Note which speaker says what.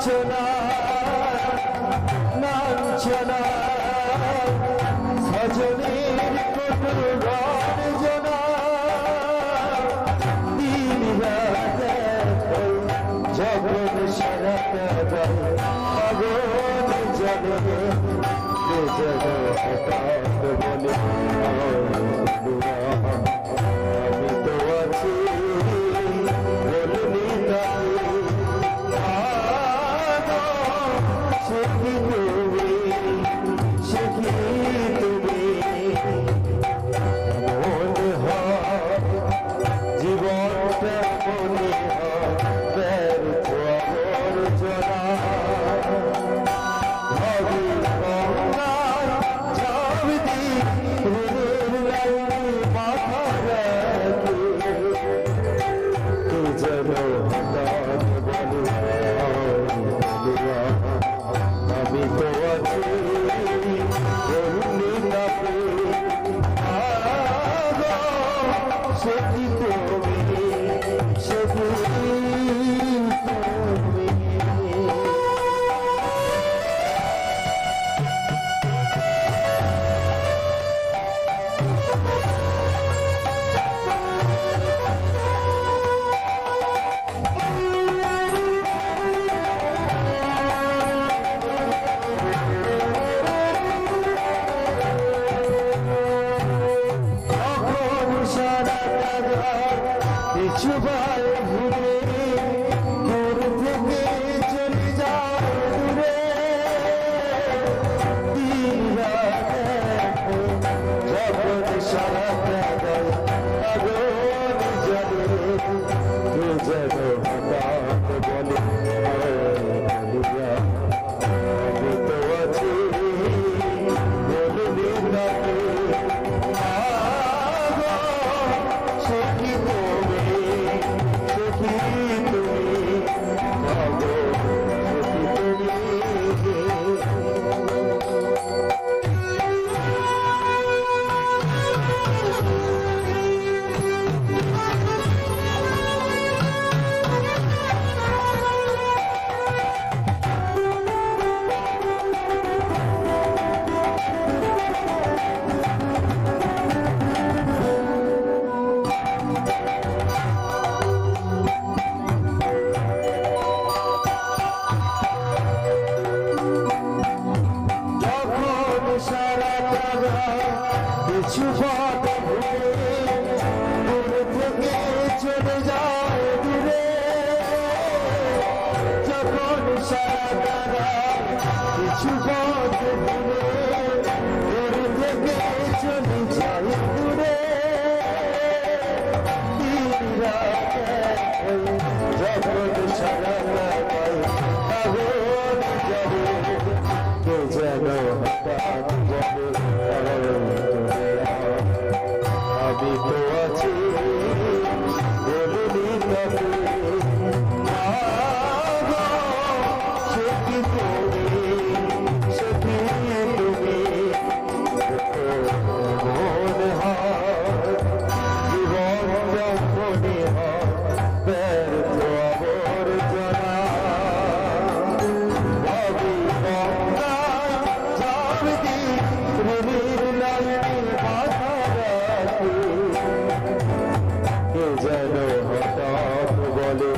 Speaker 1: নাচনা নাচনা। সজনীর কটুর গর্জনা দিন রাত জগন সারাতে অগণ জগনে জগৎ বলে সে কি পথ ধরে থেকে চলে যায় যেন হঠাৎ বলে